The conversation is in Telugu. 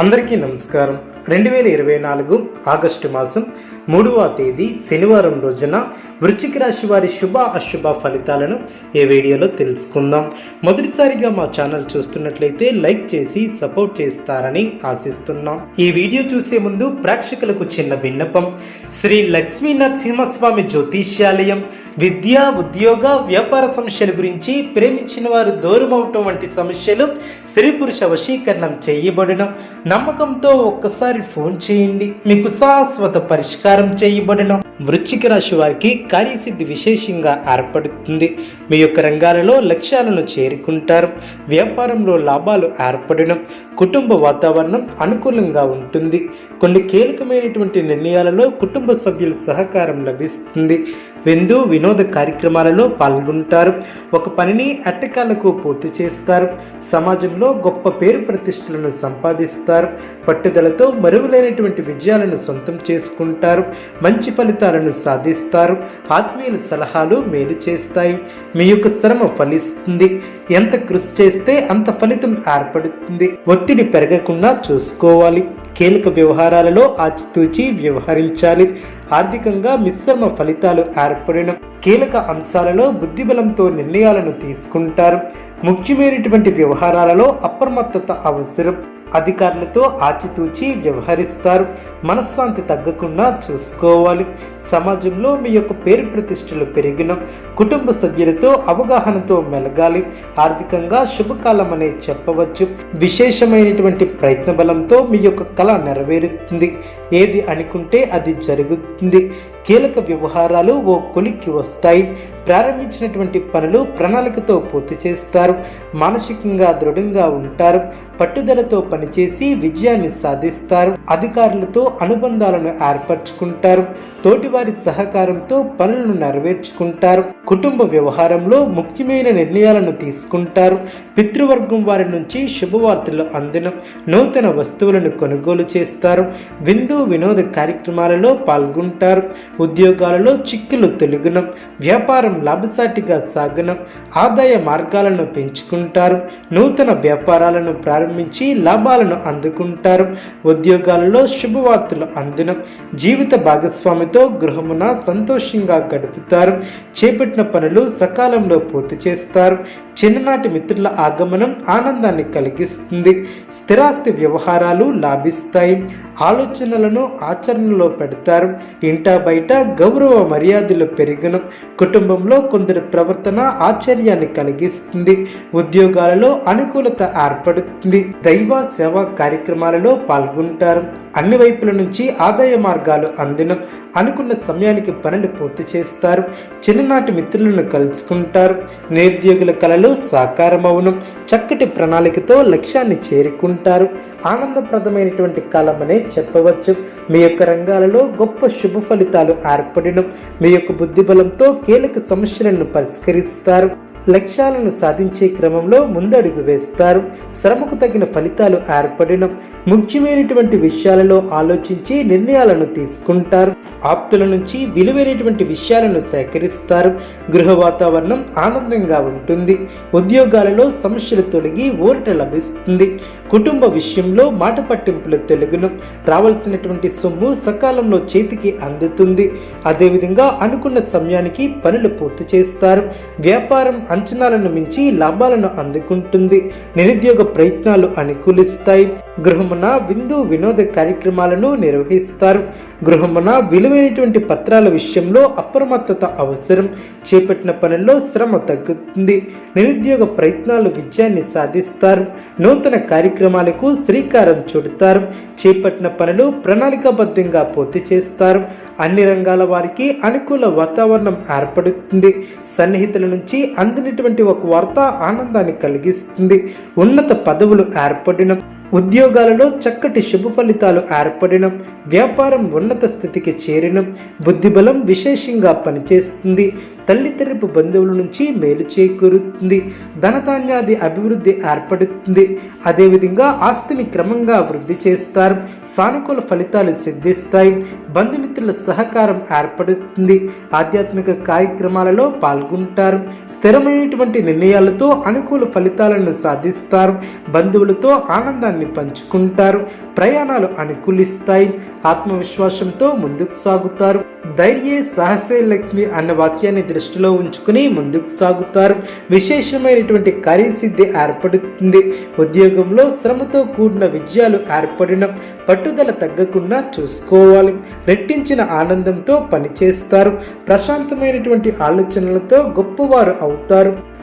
అందరికీ నమస్కారం. రెండు వేల ఇరవై నాలుగు ఆగస్టు మాసం మూడవ తేదీ శనివారం రోజున వృశ్చిక రాశి వారి శుభ అశుభ ఫలితాలను ఈ వీడియోలో తెలుసుకుందాం. మొదటిసారిగా మా ఛానల్ చూస్తున్నట్లయితే లైక్ చేసి సపోర్ట్ చేస్తారని ఆశిస్తున్నాం. ఈ వీడియో చూసే ముందు ప్రేక్షకులకు చిన్న విన్నపం. శ్రీ లక్ష్మీ నరసింహస్వామి జ్యోతిష్యాలయం విద్య ఉద్యోగ వ్యాపార సమస్యల గురించి ప్రేమించిన వారు దూరమవటం వంటి సమస్యలు స్త్రీ పురుష వశీకరణం చేయబడడం నమ్మకంతో ఒక్కసారి ఫోన్ చేయండి. మీకు శాశ్వత పరిష్కారం చేయబడడం వృశ్చిక రాశి వారికి కార్యసిద్ధి విశేషంగా ఏర్పడుతుంది. మీ యొక్క రంగాలలో లక్ష్యాలను చేరుకుంటారు. వ్యాపారంలో లాభాలు ఏర్పడడం కుటుంబ వాతావరణం అనుకూలంగా ఉంటుంది. కొన్ని కీలకమైనటువంటి నిర్ణయాలలో కుటుంబ సభ్యుల సహకారం లభిస్తుంది. విందు వినోద కార్యక్రమాలలో పాల్గొంటారు. ఒక పనిని అట్టకాలకు పూర్తి చేస్తారు. సమాజంలో గొప్ప పేరు ప్రతిష్టలను సంపాదిస్తారు. పట్టుదలతో మరువులైనటువంటి విజయాలను సొంతం చేసుకుంటారు. మంచి లక్ష్యాలను సాధిస్తారు. ఆత్మీయుల సలహాలు మేలు చేస్తాయి. మీ యొక్క శ్రమ ఫలిస్తుంది. ఎంత కృషి చేస్తే అంత ఫలితం ఏర్పడుతుంది. ఒత్తిడి పెరగకుండా చూసుకోవాలి. కీలక వ్యవహారాలలో ఆచితూచి వ్యవహరించాలి. ఆర్థికంగా మిశ్రమ ఫలితాలు ఏర్పడిన కీలక అంశాలలో బుద్ధిబలంతో నిర్ణయాలను తీసుకుంటారు. ముఖ్యమైనటువంటి వ్యవహారాలలో అప్రమత్తత అవసరం. అధికారులతో ఆచితూచి వ్యవహరిస్తారు. మనశ్శాంతి తగ్గకుండా చూసుకోవాలి. సమాజంలో మీ యొక్క పేరు ప్రతిష్టలు పెరిగిన కుటుంబ సభ్యులతో అవగాహనతో మెలగాలి. ఆర్థికంగా శుభకాలం అనే చెప్పవచ్చు. విశేషమైనటువంటి ప్రయత్న బలంతో మీ యొక్క కళ నెరవేరుతుంది. ఏది అనుకుంటే అది జరుగుతుంది. కీలక వ్యవహారాలు ఓ కొలిక్కి వస్తాయి. ప్రారంభించినటువంటి పనులు ప్రణాళికతో పూర్తి చేస్తారు. మానసికంగా దృఢంగా ఉంటారు. పట్టుదలతో పనిచేసి విజయాన్ని సాధిస్తారు. అధికారులతో అనుబంధాలను ఏర్పరచుకుంటారు. తోటివారి సహకారంతో పనులను నెరవేర్చుకుంటారు. కుటుంబ వ్యవహారంలో ముఖ్యమైన నిర్ణయాలను తీసుకుంటారు. పితృవర్గం వారి నుంచి శుభవార్తలు అందిన నూతన వస్తువులను కొనుగోలు చేస్తారు. విందు వినోద కార్యక్రమాలలో పాల్గొంటారు. ఉద్యోగాలలో చిక్కులు తొలగనం వ్యాపారం లాభసాటిగా సాగనం ఆదాయ మార్గాలను పెంచుకుంటారు. నూతన వ్యాపారాలను ప్రారంభించి లాభాలను అందుకుంటారు. ఉద్యోగాలలో శుభవార్తలు అందనం. జీవిత భాగస్వామితో గృహమున సంతోషంగా గడుపుతారు. చేపట్టిన పనులు సకాలంలో పూర్తి చేస్తారు. చిన్ననాటి మిత్రుల ఆగమనం ఆనందాన్ని కలిగిస్తుంది. స్థిరాస్తి వ్యవహారాలు లాభిస్తాయి. ఆలోచనలను ఆచరణలో పెడతారు. ఇంటా బయట గౌరవ మర్యాదలు పెరిగిన. కుటుంబంలో కొందరి ప్రవర్తన ఆశ్చర్యాన్ని కలిగిస్తుంది. ఉద్యోగాలలో అనుకూలత ఏర్పడుతుంది. దైవ సేవా కార్యక్రమాలలో పాల్గొంటారు. అన్ని వైపుల నుంచి ఆదాయ మార్గాలు అందిన. అనుకున్న సమయానికి పనులు పూర్తి చేస్తారు. చిన్ననాటి మిత్రులను కలుసుకుంటారు. నిరుద్యోగుల కళలు సాకారమవును. చక్కటి ప్రణాళికతో లక్ష్యాన్ని చేరుకుంటారు. ఆనందప్రదమైనటువంటి కాలం అనే చెప్పవచ్చు. మీ యొక్క రంగాలలో గొప్ప శుభ ఫలితాలు ఏర్పడిన. మీ యొక్క బుద్ధిబలంతో కీలక సమస్యలను పరిష్కరిస్తారు. లక్ష్యాలను సాధించే క్రమంలో ముందడుగు వేస్తారు. శ్రమకు తగిన ఫలితాలు ఏర్పడిన ముఖ్యమైనటువంటి విషయాలలో ఆలోచించి నిర్ణయాలను తీసుకుంటారు. ఆప్తుల నుంచి విలువైనటువంటి విషయాలను సేకరిస్తారు. గృహ వాతావరణం ఆనందంగా ఉంటుంది. ఉద్యోగాలలో సమస్యలు తొలగి ఊరట లభిస్తుంది. కుటుంబ విషయంలో మాట పట్టింపులు తెలుగును రావాల్సినటువంటి సొమ్ము సకాలంలో చేతికి అందుతుంది. అదేవిధంగా అనుకున్న సమయానికి పనులు పూర్తి చేస్తారు. వ్యాపారం అంచనాలను మించి లాభాలను అందుకుంటుంది. నిరుద్యోగ ప్రయత్నాలు అనుకూలిస్తాయి. గృహమున విందు వినోద కార్యక్రమాలను నిర్వహిస్తారు. గృహమున విలువైనటువంటి పత్రాల విషయంలో అప్రమత్తత అవసరం. చేపట్టిన పనుల్లో శ్రమ తగ్గుతుంది. నిరుద్యోగ ప్రయత్నాలు విజయాన్ని సాధిస్తారు. నూతన కార్యక్రమాలకు శ్రీకారం చుడతారు. చేపట్టిన పనులు ప్రణాళికాబద్ధంగా పూర్తి చేస్తారు. అన్ని రంగాల వారికి అనుకూల వాతావరణం ఏర్పడుతుంది. సన్నిహితుల నుంచి అందినటువంటి ఒక వార్త ఆనందాన్ని కలిగిస్తుంది. ఉన్నత పదవులు ఏర్పడిన. ఉద్యోగాలలో చక్కటి శుభ ఫలితాలు ఏర్పడిన. వ్యాపారం ఉన్నత స్థితికి చేరిన. బుద్ధిబలం విశేషంగా పనిచేస్తుంది. తల్లితరపు బంధువుల నుంచి మేలు చేకూరుతుంది. ధనధాన్యాది అభివృద్ధి ఏర్పడుతుంది. అదేవిధంగా ఆస్తిని క్రమంగా వృద్ధి చేస్తారు. సానుకూల ఫలితాలు సిద్ధిస్తాయి. బంధుమిత్రుల సహకారం ఏర్పడుతుంది. ఆధ్యాత్మిక కార్యక్రమాలలో పాల్గొంటారు. స్థిరమైనటువంటి నిర్ణయాలతో అనుకూల ఫలితాలను సాధిస్తారు. బంధువులతో ఆనందాన్ని పంచుకుంటారు. ప్రయాణాలు అనుకూలిస్తాయి. ఆత్మవిశ్వాసంతో ముందుకు సాగుతారు. ధైర్యే సాహసే లక్ష్మి అన్న వాక్యాన్ని దృష్టిలో ఉంచుకుని ముందుకు సాగుతారు. విశేషమైనటువంటి కార్యసిద్ధి ఏర్పడుతుంది. ఉద్యోగంలో శ్రమతో కూడిన విజయాలు ఏర్పడిన పట్టుదల తగ్గకుండా చూసుకోవాలి. రెట్టించిన ఆనందంతో పనిచేస్తారు. ప్రశాంతమైనటువంటి ఆలోచనలతో గొప్పవారు అవుతారు.